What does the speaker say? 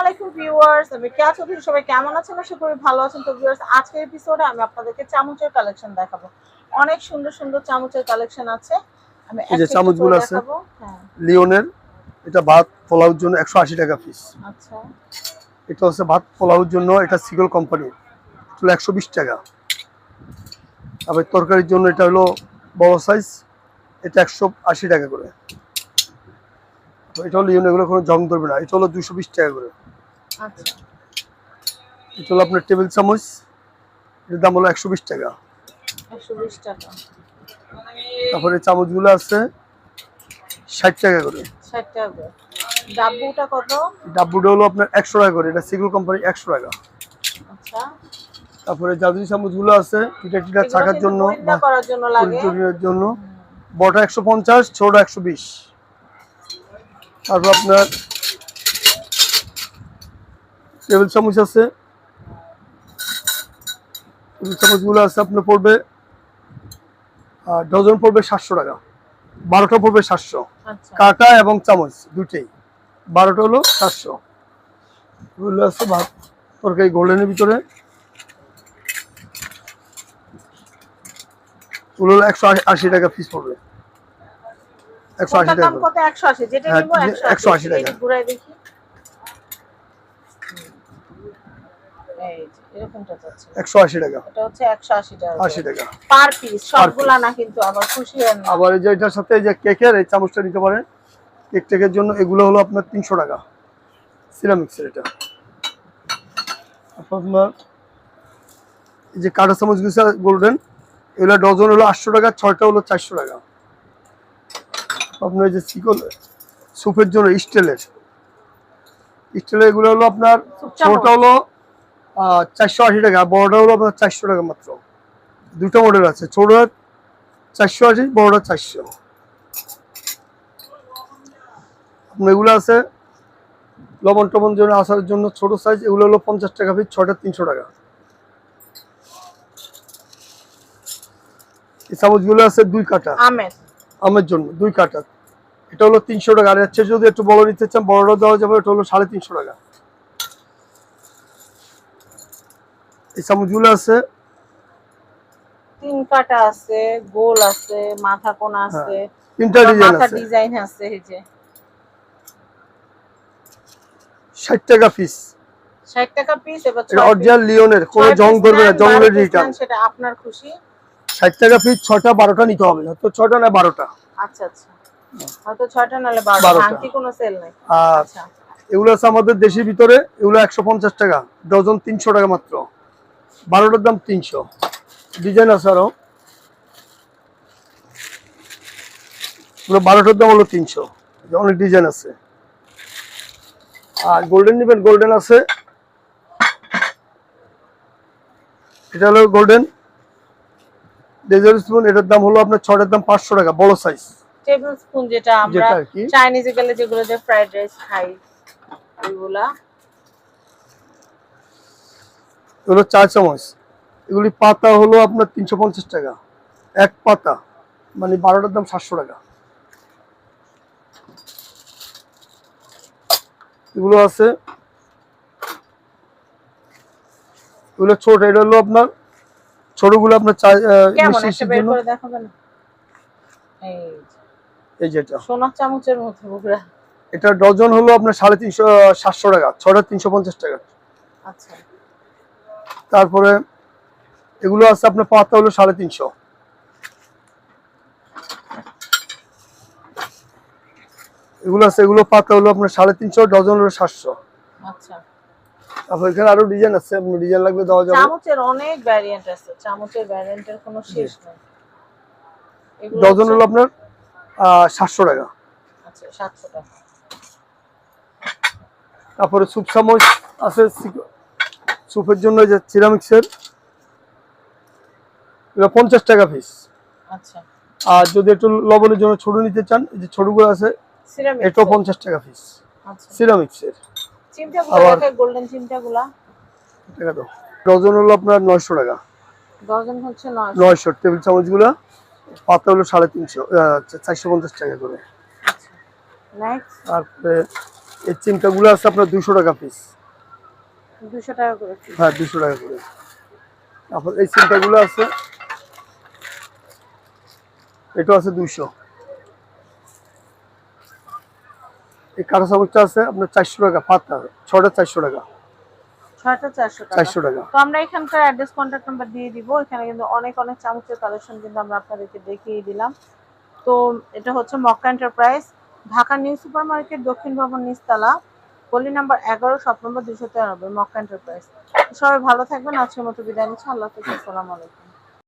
আলাইকুম ভিউয়ার্স আমি কেয়া চৌধুরী সবাই কেমন আছেন? আশা করি ভালো আছেন। তো ভিউয়ার্স আজকের এপিসোডে আমি আপনাদেরকে চামচের কালেকশন দেখাবো। অনেক সুন্দর সুন্দর চামচের কালেকশন আছে। আমি এই যে একটা একটা চামচগুলো আছে। হ্যাঁ। লিওনের এটা ভাত পোলাওর জন্য একশো আশি টাকা পিস আচ্ছা। এটা হচ্ছে ভাত পোলাওর জন্য এটা সিগল কোম্পানি হলো একশো বিশ টাকা। আবার তরকারির জন্য এটা হলো বড় সাইজ এটা একশো আশি টাকা করে। এটা হলো লিওন এগুলো কোনো জং ধরবে না। এটা হলো দুশো বিশ টাকা করে। আচ্ছা। এটা হলো আপনার টেবিল চামচ। এটার দাম হলো একশো বিশ টাকা। টাকা। তারপরে চামচগুলো আছে ষাট টাকা করে। ষাট টাকা করে। ডাব্বুটা কত? ডাব্বুটা হলো আপনার একশো টাকা করে। এটা সিগল কোম্পানি একশো টাকা। আচ্ছা। তারপরে জাদুরি চামচগুলো আছে পিঠা টিটা ছাকার জন্য করার জন্য লাগে। জন্য। বড়টা একশো পঞ্চাশ ছোটটা একশো বিশ। তারপর আপনার টেবিল চামচ আছে। টেবিল চামচগুলো আছে আপনার পড়বে ডজন পড়বে সাতশো টাকা বারোটা পড়বে সাতশো। আচ্ছা। কাটা এবং চামচ দুটেই বারোটা হলো সাতশো। এগুলো আছে ভাত তরকারি গোল্ডেনের ভিতরে। ওগুলো হলো একশো আশি টাকা পিস পড়বে। একশো আশি টাকা একশো আশি। হ্যাঁ, একশো আশি। টাকা। এই এরকমটা যাচ্ছে। টাকা। এটা হচ্ছে টাকা। আশি টাকা। পার পিস সবগুলা না কিন্তু আবার খুশি হন আবার এই যে এটার সাথে যে কেকের এই চামচটা নিতে পারেন। কেক টেকের জন্য এগুলো হলো আপনার তিনশো টাকা। সিরামিক্সের এটা। আপনার এই যে কাটা চামচগুলো গোল্ডেন এগুলো ডজন হলো আটশো টাকা ছয়টা হলো চারশো টাকা। আপনার যে স্যুপের জন্য স্টিলের। স্টিলের এগুলো হলো আপনার। ছোটটা হলো চারশো আশি টাকা বড়টা হলো আপনার চারশো টাকা মাত্র। দুটো মডেল আছে ছোটটা চারশো আশি বড়টা চারশো। এগুলো আছে লবণ টবণ জন্য আসার জন্য ছোট সাইজ এগুলো হলো পঞ্চাশ টাকা পিস ছটা তিনশো টাকা। এই চামচগুলো আছে দুই কাটা। আমের। আমের জন্য দুই কাটা। এটা হলো তিনশো টাকা আর হচ্ছে যদি একটু বড় নিতে চান বড়টা দেওয়া যাবে এটা হলো সাড়ে তিনশো টাকা। এই চামচগুলো আছে? তিন কাটা আছে গোল আছে মাথা কোনা আছে তিনটা ডিজাইন আছে। ডিজাইন আছে এই যে। ষাট টাকা পিস ষাট টাকা পিস এবার অরিজিনাল লিওনের কোনো জং ধরবে না নেন, জং বারো piece রিটার্ন সেটা আপনার খুশি? ষাট টাকা পিস ছটা বারোটা নিতে হবে হয়তো ছটা না বারোটা। আচ্ছা আচ্ছা। হয়তো। কোনো সেল নাই? আচ্ছা। এগুলো আছে আমাদের দেশের ভিতরে এগুলো একশো পঞ্চাশ টাকা ডজন তিনশো টাকা মাত্র। বারোটার দাম তিনশো। ডিজাইন আছে আরও। বারোটার দাম হলো তিনশো। অনেক ডিজাইন আছে। আর গোল্ডেন নিবেন গোল্ডেন আছে। এটা হলো গোল্ডেন। ডেজার্ট স্পুন এটার দাম হলো আপনার ছটার দাম পাঁচশো টাকা বড় সাইজ টেবিল স্পুন যেটা আমরা। চাইনিজে গেলে যেগুলো যে ফ্রাইড রাইস খাই ওইগুলা। এগুলো চা চামচ। এগুলি পাতা হলো আপনার তিনশো পঞ্চাশ টাকা। এক পাতা মানে বারোটার দাম সাতশো টাকা। এগুলো আছে। এগুলো ছোট এটা হলো আপনার ছোটগুলো আপনার এই যেটা সোনার চামচের পুরা এটা ডজন হলো আপনার সাড়ে তিনশো সাতশো টাকা ছটা তিনশো পঞ্চাশ টাকা। আচ্ছা। তারপরে এগুলো আছে আপনার পাতা হলো সাড়ে তিনশো। এগুলো আছে এগুলো পাতা হলো আপনার সাড়ে তিনশো ডজন হলো সাতশো। আচ্ছা। তারপর এখানে আরও ডিজাইন আছে আপনি ডিজাইন লাগবে দেওয়া যাবে। চামচের অনেক ভ্যারিয়েন্ট আছে চামচের ভ্যারিয়েন্টের কোনো শেষ নেই। ডজন হলো আপনার সাতশো টাকা। আচ্ছা সাতশো টাকা। তারপরে চামচ আছে সি- স্যুপের জন্য যে সিরামিক্সের এটা পঞ্চাশ টাকা পিস আচ্ছা। আর যদি একটু লবণের জন্য ছোট নিতে চান এই যে ছোটগুলো আছে এটাও পঞ্চাশ টাকা পিস আচ্ছা। সিরামিক্সের চিমটাগুলো আবার- গোল্ডেন চিমটাগুলা। টাকা দাও ডজন হলো আপনার নয়শো টাকা। ডজন হচ্ছে নয় নয়শো টেবিল চামচগুলো। পাতা হলো সাড়ে তিনশো চারশো পঞ্চাশ টাকা করে। নেক্সট তারপরে এই চিমটাগুলো আছে আপনার দুশো টাকা পিস টাকা করে হ্যাঁ টাকা করে। তারপর এই চিমটাগুলো আছে। এটা আছে দুইশো। এই কাঁটা চামচটা আছে আপনার চারশো টাকা পাতা ছটা চারশো টাকা। ছয়টা চারশো টাকা। চারশো টাকা। তো আমরা এখানকার অ্যাড্রেস নাম্বার দিয়ে দিব। এখানে কিন্তু অনেক অনেক চামচের কালেকশন কিন্তু আমরা আপনাদেরকে দেখিয়ে দিলাম। তো এটা হচ্ছে Makka enterprise Dhaka new super market দক্ষিণ ভবন নিচতলা। গলি নাম্বার এগারো শপ নম্বর দুশো তেরানব্বই মক্কা এন্টারপ্রাইজ সবাই ভালো থাকবেন, আজকের মতো বিদায় নিচ্ছি। আল্লাহ হাফিজ, আসসালামু আলাইকুম।